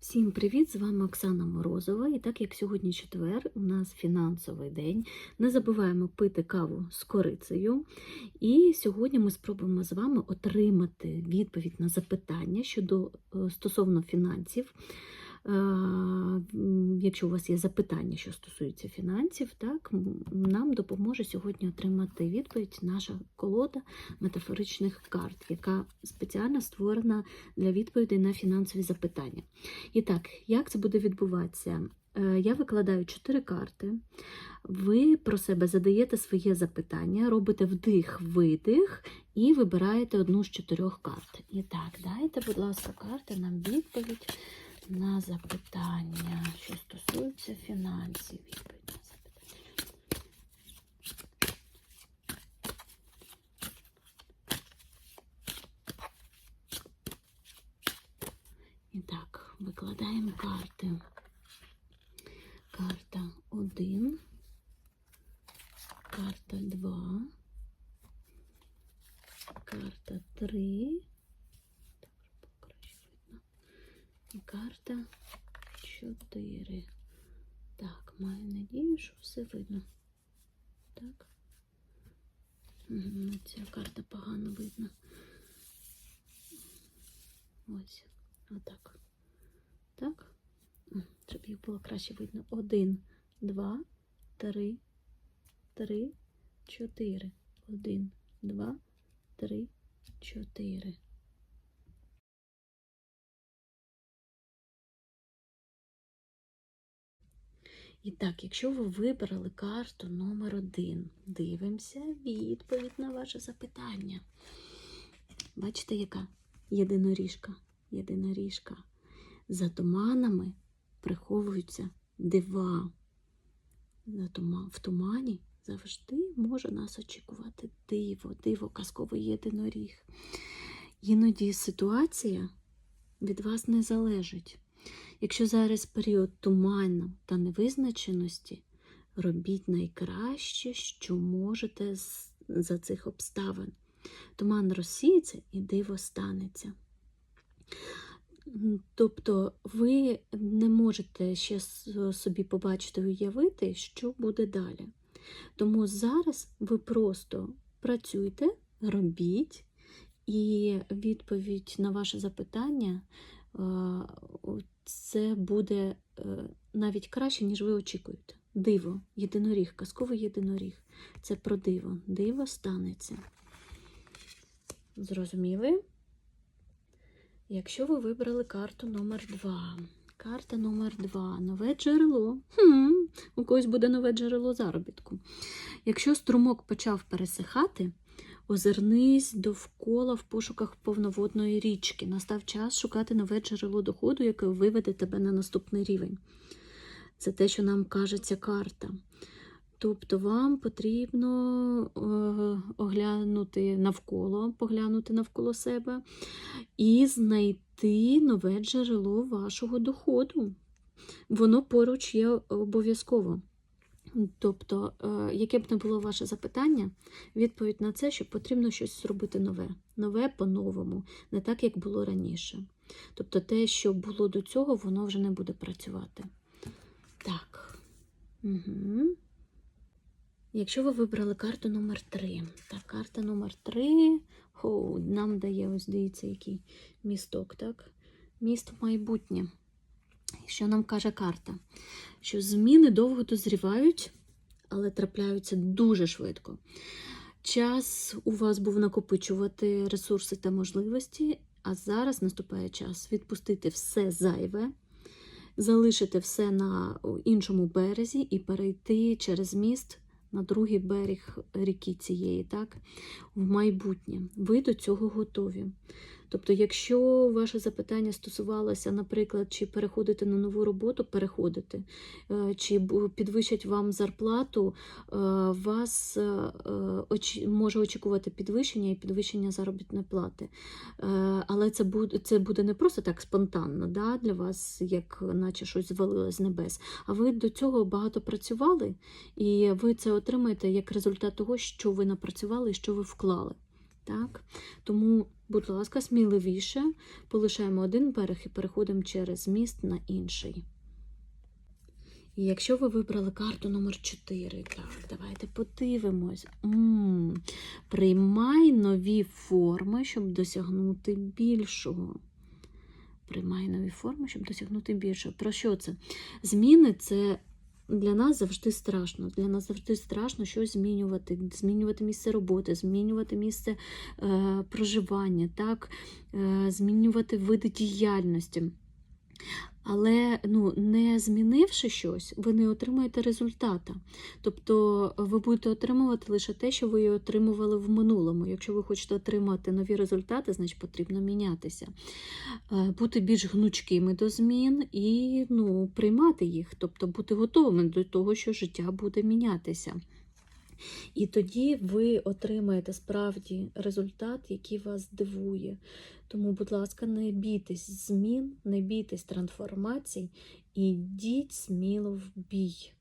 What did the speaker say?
Всім привіт! З вами Оксана Морозова. І так як сьогодні четвер, у нас фінансовий день. Не забуваємо пити каву з корицею. І сьогодні ми спробуємо з вами отримати відповідь на запитання щодо е, стосовно фінансів. Е, Якщо у вас є запитання, що стосується фінансів, так нам допоможе сьогодні отримати відповідь наша колода метафоричних карт, яка спеціально створена для відповідей на фінансові запитання. І так, як це буде відбуватися? Е, Я викладаю чотири карти. Ви про себе задаєте своє запитання, робите вдих-видих і вибираєте одну з чотирьох карт. І так, дайте, будь ласка, карти нам відповідь на запитання, що стосується фінансів. Відповідь на запитання. І так, викладаємо карти. Карта 1, карта 2, карта 3, краще видно, і карта 4. Так, маю надію, що все видно. Так. Ця карта погано видно. Ось, отак. Так? Щоб їх було краще видно. Один, два, три, три, чотири. Один, два, три, чотири. І так, якщо ви вибрали карту номер один, дивимося відповідь на ваше запитання. Бачите, яка єдиноріжка? Єдиноріжка. За туманами приховуються дива. В тумані завжди може нас очікувати диво, диво, казковий єдиноріг. Іноді ситуація від вас не залежить. Якщо зараз період туману та невизначеності, робіть найкраще, що можете за цих обставин. Туман розсіється і диво станеться. Тобто ви не можете ще собі побачити уявити, що буде далі. Тому зараз ви просто працюйте, робіть, і відповідь на ваше запитання це буде е, навіть краще, ніж ви очікуєте. Диво, єдиноріг, казковий єдиноріг. Це про диво. Диво станеться. Зрозуміли? Якщо ви вибрали карту номер 2 карта номер 2 нове джерело. Хм, у когось буде нове джерело заробітку. Якщо струмок почав пересихати, озирнись довкола в пошуках повноводної річки. Настав час шукати нове джерело доходу, яке виведе тебе на наступний рівень. Це те, що нам каже ця карта. Тобто вам потрібно е, оглянути навколо, поглянути навколо себе і знайти нове джерело вашого доходу. Воно поруч є обов'язково. Тобто, е, яке б не було ваше запитання, відповідь на це, що потрібно щось зробити нове, нове по-новому, не так, як було раніше. Тобто, те, що було до цього, воно вже не буде працювати. Так. Угу. Якщо ви вибрали карту номер 3, так, карта номер 3 Хоу, нам дає, ось дивіться, який місток, так? Міст майбутнє. Що нам каже карта? Що зміни довго дозрівають, але трапляються дуже швидко. Час у вас був накопичувати ресурси та можливості, а зараз наступає час відпустити все зайве, залишити все на іншому березі і перейти через міст на другий берег ріки цієї, так, в майбутнє. Ви до цього готові. Тобто, якщо ваше запитання стосувалося, наприклад, чи переходити на нову роботу, переходити, е, чи підвищать вам зарплату, е, вас е, може очікувати підвищення і підвищення заробітної плати. Але це буде, це буде не просто так спонтанно да, для вас, як наче щось звалилось з небес. А ви до цього багато працювали, і ви це отримаєте як результат того, що ви напрацювали і що ви вклали. Так? Тому Будь ласка, сміливіше полишаємо один берег і переходимо через міст на інший. І якщо ви вибрали карту номер 4, так, давайте подивимось. м Приймай нові форми, щоб досягнути більшого. Приймай нові форми, щоб досягнути більшого. Про що це? Зміни це для нас завжди страшно. Для нас завжди страшно щось змінювати, змінювати місце роботи, змінювати місце е, проживання, так? Е, змінювати види діяльності. Але ну, не змінивши щось, ви не отримаєте результата. Тобто ви будете отримувати лише те, що ви отримували в минулому. Якщо ви хочете отримати нові результати, значить потрібно мінятися, Е, бути більш гнучкими до змін і ну, приймати їх, тобто бути готовими до того, що життя буде мінятися. І тоді ви отримаєте справді результат, який вас здивує. Тому, будь ласка, не бійтесь змін, не бійтесь трансформацій і йдіть сміло в бій.